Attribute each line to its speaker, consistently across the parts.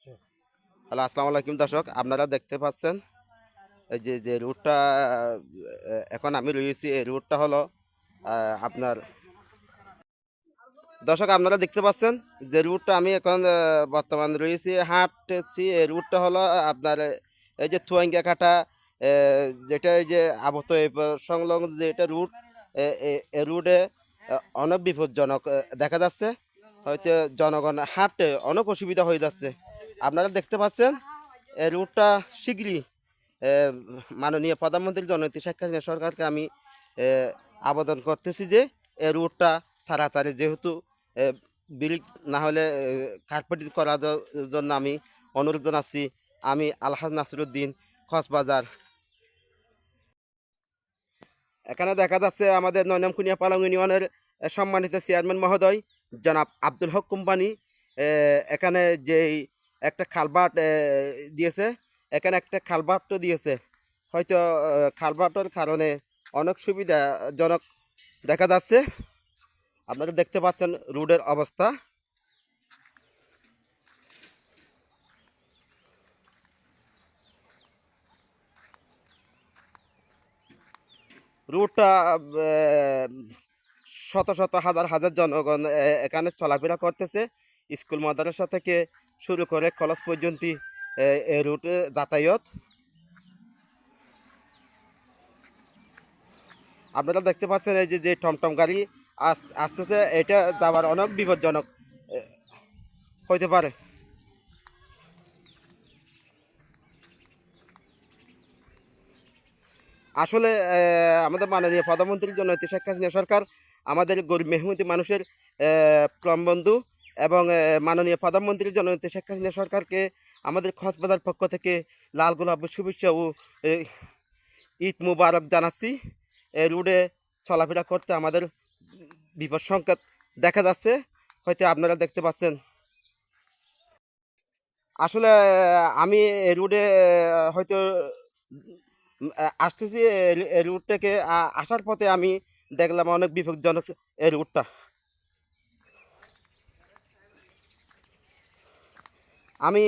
Speaker 1: আচ্ছা।
Speaker 2: হ্যালো, আসসালামু আলাইকুম দর্শক, আপনারা দেখতে পাচ্ছেন এই যে যে রুটটা এখন আমি রয়েছি, এই রুটটা হলো আপনার দর্শক, আপনারা দেখতে পাচ্ছেন যে রুটটা আমি এখন বর্তমান রয়েছি হাঁটতেছি এই রুটটা হলো আপনার এই যে থুয়াঙ্গা কাটা যেটা এই যে আবত সংলগ্ন যে এটা রুট, এ রুটে অনেক বিপজ্জনক দেখা যাচ্ছে, হয়তো জনগণ হাঁটতে অনেক অসুবিধা হয়ে যাচ্ছে। আপনারা দেখতে পাচ্ছেন এই রুটটা শীঘ্রই মাননীয় প্রধানমন্ত্রী জননেত্রী শেখ হাসিনা সরকারকে আমি আবেদন করতেছি যে এই রুটটা তাড়াতাড়ি যেহেতু বিল না হলে কার্পেটিং করার জন্য আমি অনুরোধ জানাচ্ছি। আমি আলহাজ নাসিরুদ্দিন, কক্সবাজার। এখানে দেখা যাচ্ছে আমাদের নয়নাম কুনিয়া পালং ইউনিয়নের সম্মানিত চেয়ারম্যান মহোদয়, জনাব আব্দুল হক কোম্পানি এখানে যেই একটা খালবাট দিয়েছে। এখানে একটা খালবাটও দিয়েছে। হয়তো খালবাটের কারণে অনেক সুবিধাজনক দেখা যাচ্ছে। আপনারা দেখতে পাচ্ছেন রোডের অবস্থা। রুটটা শত শত হাজার হাজার জনগণ এখানে চলাফেরা করতেছে। স্কুল মাদ্রাসা থেকে শুরু করে কলেজ পর্যন্ত রুটে যাতায়াত। আপনারা দেখতে পাচ্ছেন এই যে যে টমটম গাড়ি আস- আসতেছে, এটা যাওয়ার অনেক বিপজ্জনক হইতে পারে। আসলে আমাদের মাননীয় প্রধানমন্ত্রীর জন্য শেখ হাসিনা সরকার, আমাদের গরিব মেহমতি মানুষের প্লম বন্ধু এবং মাননীয় প্রধানমন্ত্রীর জন্য শেখ হাসিনা সরকারকে আমাদের খসবাজার পক্ষ থেকে লাল গোলাপ শুভেচ্ছা ও ঈদ মুবারক জানাচ্ছি। এই রুটে চলাফেরা করতে আমাদের বিপদ সংকেত দেখা যাচ্ছে, হয়তো আপনারা দেখতে পাচ্ছেন। আসলে আমি এই রুটে হয়তো আসতেছি এই- এই রুট থেকে আ- আসার পথে আমি দেখলাম অনেক বিপজ্জনক এই রুটটা আমি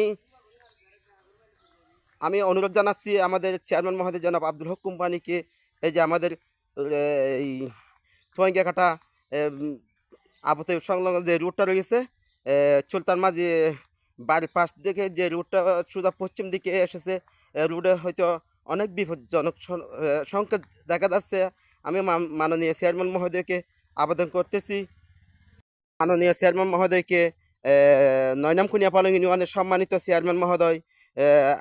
Speaker 2: আমি অনুরোধ জানাচ্ছি আমাদের চেয়ারম্যান মহোদয় জনাব আব্দুল হক কোম্পানিকে এই যে আমাদের এই থোয়াঙ্গা কাটা আবত সংলগ্ন যে রুটটা রয়েছে আহ, সুলতান মাঝি বাড়ির পাশ থেকে যে রুটটা সোজা পশ্চিম দিকে এসেছে রুটে হয়তো অনেক বিপজ্জনক সংকেত দেখা যাচ্ছে। আমি মাননীয় চেয়ারম্যান মহোদয়কে আবেদন করতেছি। মাননীয় চেয়ারম্যান মহোদয়কে নয়নাম কুনিয়া পালং ইউনিয়নের সম্মানিত চেয়ারম্যান মহোদয়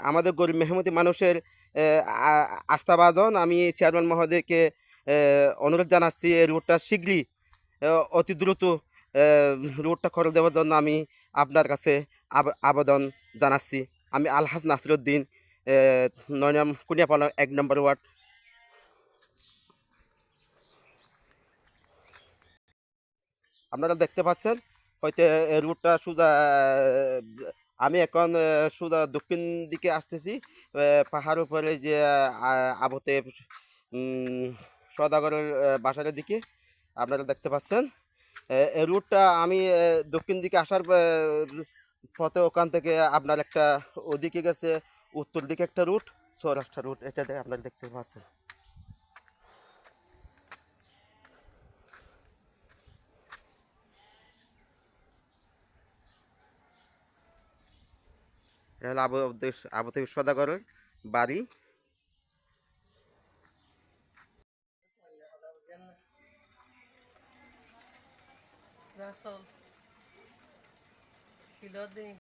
Speaker 2: আমাদের গরিব মেহমতি মানুষের আহ, আ- আস্থাভাজন আমি চেয়ারম্যান মহোদয়কে অনুরোধ জানাচ্ছি এই রুটটা শীঘ্রই অতি দ্রুত রুটটা করে দেওয়ার জন্য আমি আপনার কাছে আব- আবেদন জানাচ্ছি। আমি আলহাজ নাসিরুদ্দিন নয়নাম কুনিয়াপালং এক নম্বর ওয়ার্ড। আপনারা দেখতে পাচ্ছেন? হয়তো রুটটা সোজা আমি এখন সোজা দক্ষিণ দিকে আসতেছি পাহাড় উপরে যে আবতে সদাগরের বাসারের দিকে, আপনারা দেখতে পাচ্ছেন। এই রুটটা আমি দক্ষিণ দিকে আসার পথে ওখান থেকে আপনার একটা ওদিকে গেছে, উত্তর দিকে একটা রুট, সৌরাষ্ট্র রুট, এটা আপনারা দেখতে পাচ্ছেন। এটা হলো আবু আবু তৈব সদাগরের বাড়ি
Speaker 3: Russell. Kilodi.